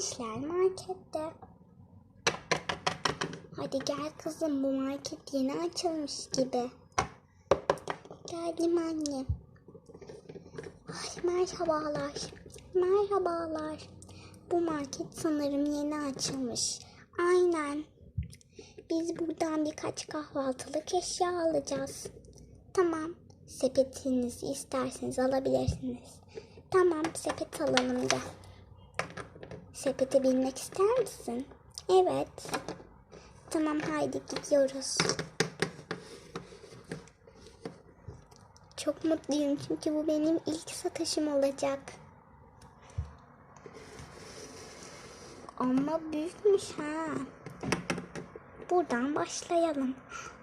işler markette. Hadi gel kızım bu market yeni açılmış gibi. Geldim anne. Ay merhabalar. Merhabalar. Bu market sanırım yeni açılmış. Aynen. Biz buradan birkaç kahvaltılık eşya alacağız. Tamam. Sepetinizi isterseniz alabilirsiniz. Tamam sepet alalım gel. Sepete binmek ister misin? Evet. Tamam haydi gidiyoruz. Çok mutluyum çünkü bu benim ilk satışım olacak. Ama büyükmüş ha. Buradan başlayalım.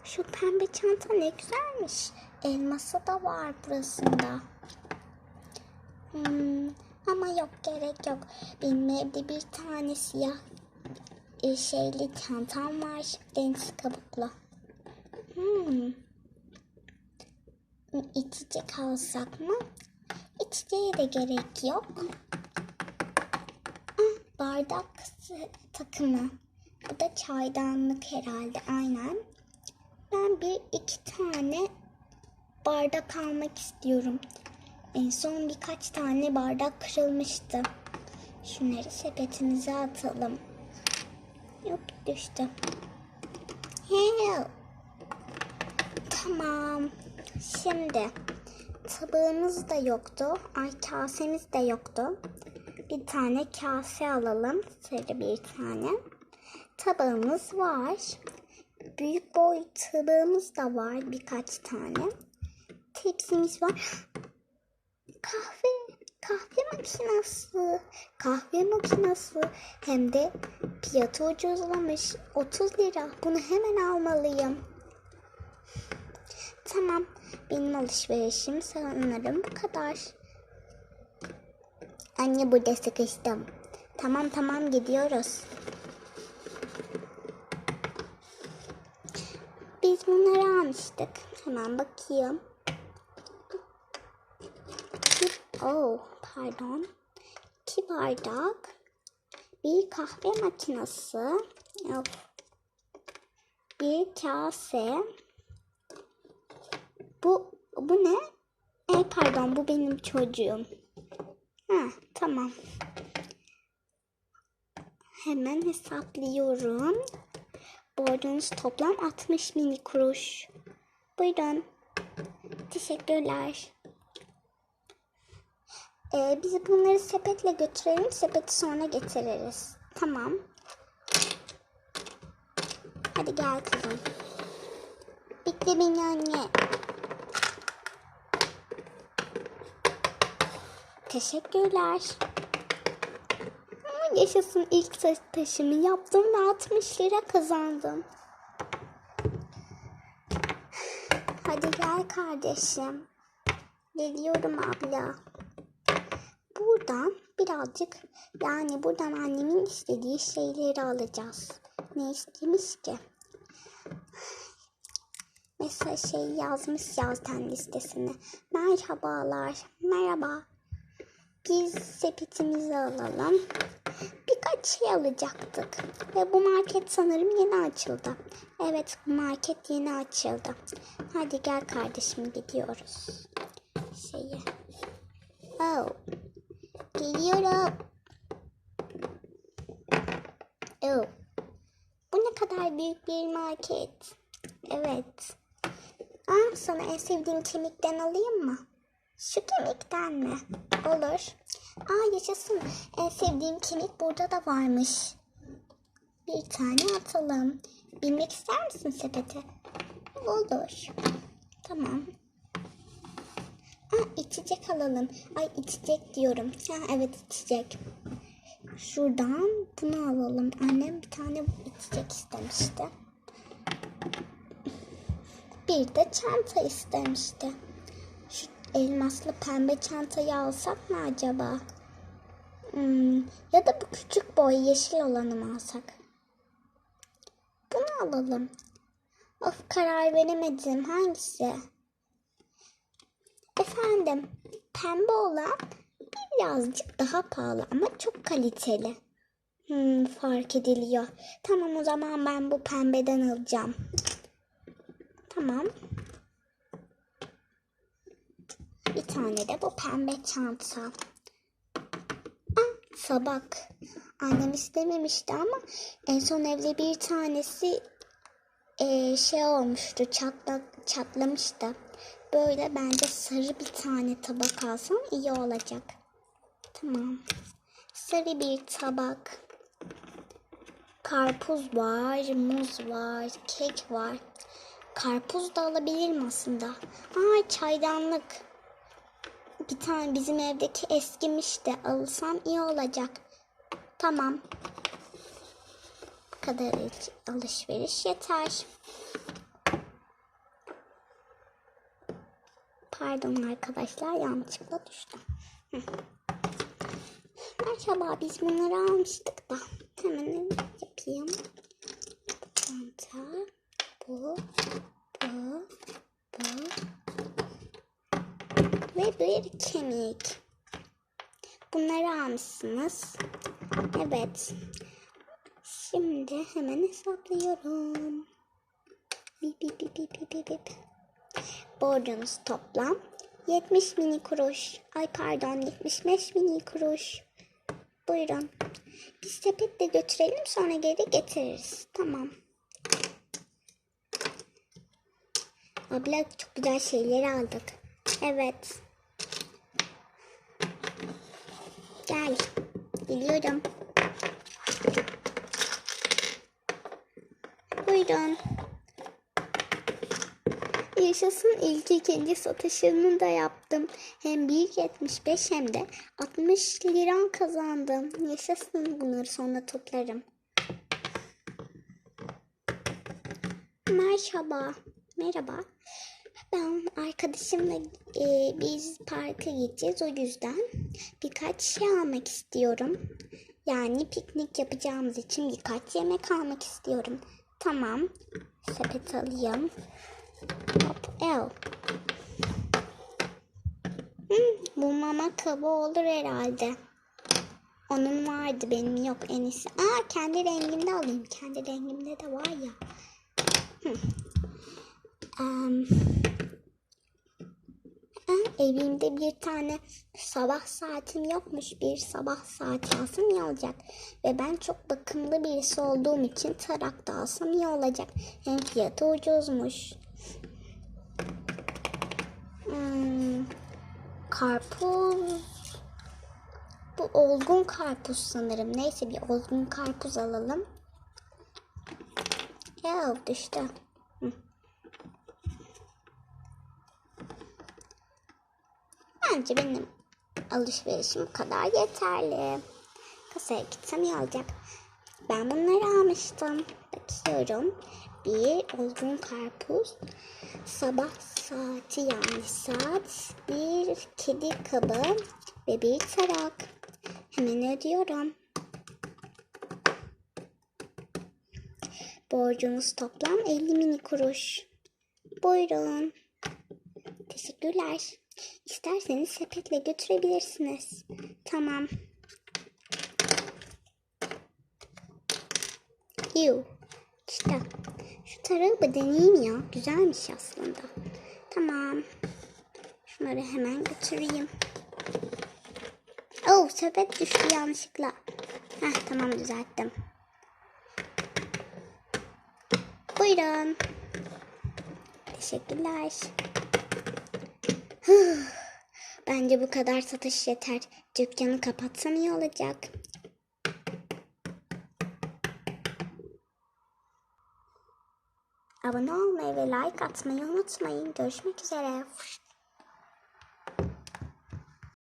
Şu pembe çanta ne güzelmiş. Elması da var burasında. Hmm, ama yok gerek yok. Benim evde bir tane siyah e, şeyli çantam var. Deniz kabuklu. Hmm. İçecek alsak mı? İçeceğe de gerek yok. Ah, bardak takımı. Bu da çaydanlık herhalde aynen. Ben bir iki tane bardak almak istiyorum. En son birkaç tane bardak kırılmıştı. Şunları sepetimize atalım. Yok düştü. Help. Tamam. Şimdi tabağımız da yoktu. Ay kasemiz de yoktu. Bir tane kase alalım. Sarı bir tane. Tabağımız var. Büyük boy tabağımız da var birkaç tane. Tepsimiz var. Kahve, kahve makinesi. Kahve makinesi. Hem de fiyatı ucuzlamış. 30 lira. Bunu hemen almalıyım. Tamam. Benim alışverişim sanırım bu kadar. Anne burada sıkıştım. Tamam tamam gidiyoruz. Biz bunları almıştık. Hemen bakayım. Oh, pardon. İki bardak. Bir kahve makinesi. Of. Bir kase. Bu bu ne? E pardon bu benim çocuğum. Ha tamam. Hemen hesaplıyorum. Borcunuz toplam 60 mini kuruş. Buyurun. Teşekkürler. Ee, biz bunları sepetle götürelim. Sepeti sonra getiririz. Tamam. Hadi gel kızım. Bekle beni anne. Teşekkürler. Ama yaşasın ilk taşımı yaptım ve 60 lira kazandım. Hadi gel kardeşim. Geliyorum abla. Buradan birazcık yani buradan annemin istediği şeyleri alacağız. Ne istemiş ki? Mesela şey yazmış zaten listesine. Merhabalar. Merhaba. Biz sepetimizi alalım. Birkaç şey alacaktık. Ve bu market sanırım yeni açıldı. Evet market yeni açıldı. Hadi gel kardeşim gidiyoruz. Şeye. Oh. Geliyorum. Oh. Bu ne kadar büyük bir market. Evet. Ah, sana en sevdiğin kemikten alayım mı? Şu kemikten mi? Olur. Aa yaşasın. En sevdiğim kemik burada da varmış. Bir tane atalım. Binmek ister misin sepete? Olur. Tamam. Aa içecek alalım. Ay içecek diyorum. Ha evet içecek. Şuradan bunu alalım. Annem bir tane içecek istemişti. Bir de çanta istemişti. Şu elmaslı pembe çantayı alsak mı acaba? Hmm, ya da bu küçük boy yeşil olanı mı alsak? Bunu alalım. Of karar veremedim. Hangisi? Efendim, pembe olan birazcık daha pahalı ama çok kaliteli. Hmm, fark ediliyor. Tamam o zaman ben bu pembeden alacağım. Tamam. Bir tane de bu pembe çanta. Ah, sabak. Annem istememişti ama en son evde bir tanesi eee, şey olmuştu, çatlak, çatlamıştı. Böyle bence sarı bir tane tabak alsam iyi olacak. Tamam. Sarı bir tabak. Karpuz var, muz var, kek var. Karpuz da alabilirim aslında. Aa çaydanlık. Bir tane bizim evdeki eskimişti. Alsam iyi olacak. Tamam. Bu kadar al- alışveriş yeter. Pardon arkadaşlar yanlışlıkla düştüm. Merhaba biz bunları almıştık da. Hemen yapayım. Çanta. Bu. Bu. Bu. Ve bir kemik. Bunları almışsınız. Evet. Şimdi hemen hesaplıyorum. Bip bip bip bip bip bip. Borcunuz toplam 70 mini kuruş. Ay pardon 75 mini kuruş. Buyurun. Biz sepetle götürelim sonra geri getiririz. Tamam. Abla çok güzel şeyler aldık. Evet. Gel. Geliyorum. Buyurun. Yaşasın ilk ikinci satışını da yaptım. Hem 1.75 hem de 60 lira kazandım. Yaşasın bunları sonra toplarım. Merhaba. Merhaba. Ben arkadaşımla e, biz parka gideceğiz. O yüzden birkaç şey almak istiyorum. Yani piknik yapacağımız için birkaç yemek almak istiyorum. Tamam. Sepet alayım. Hop el. Hmm, bu mama kabı olur herhalde. Onun vardı benim yok en iyisi. Aa kendi rengimde alayım. Kendi rengimde de var ya. Hmm. Ha, evimde bir tane sabah saatim yokmuş. Bir sabah saati alsam iyi olacak. Ve ben çok bakımlı birisi olduğum için tarak da alsam iyi olacak. Hem fiyatı ucuzmuş. Hmm, karpuz. Bu olgun karpuz sanırım. Neyse bir olgun karpuz alalım. Ya düştü. Hı. Bence benim alışverişim kadar yeterli. Kasaya gitsem iyi olacak. Ben bunları almıştım. Bakıyorum. Bir olgun karpuz. Sabah saati yani saat. Bir kedi kabı ve bir tarak. Hemen ödüyorum. Borcunuz toplam 50 mini kuruş. Buyurun. Teşekkürler. İsterseniz sepetle götürebilirsiniz. Tamam. Yuh. İşte. Tarağı deneyeyim ya. Güzelmiş aslında. Tamam. Şunları hemen götüreyim. Oh sepet düştü yanlışlıkla. Heh tamam düzelttim. Buyurun. Teşekkürler. Bence bu kadar satış yeter. Dükkanı kapatsam iyi olacak. Abone olmayı ve like atmayı unutmayın. Görüşmek üzere.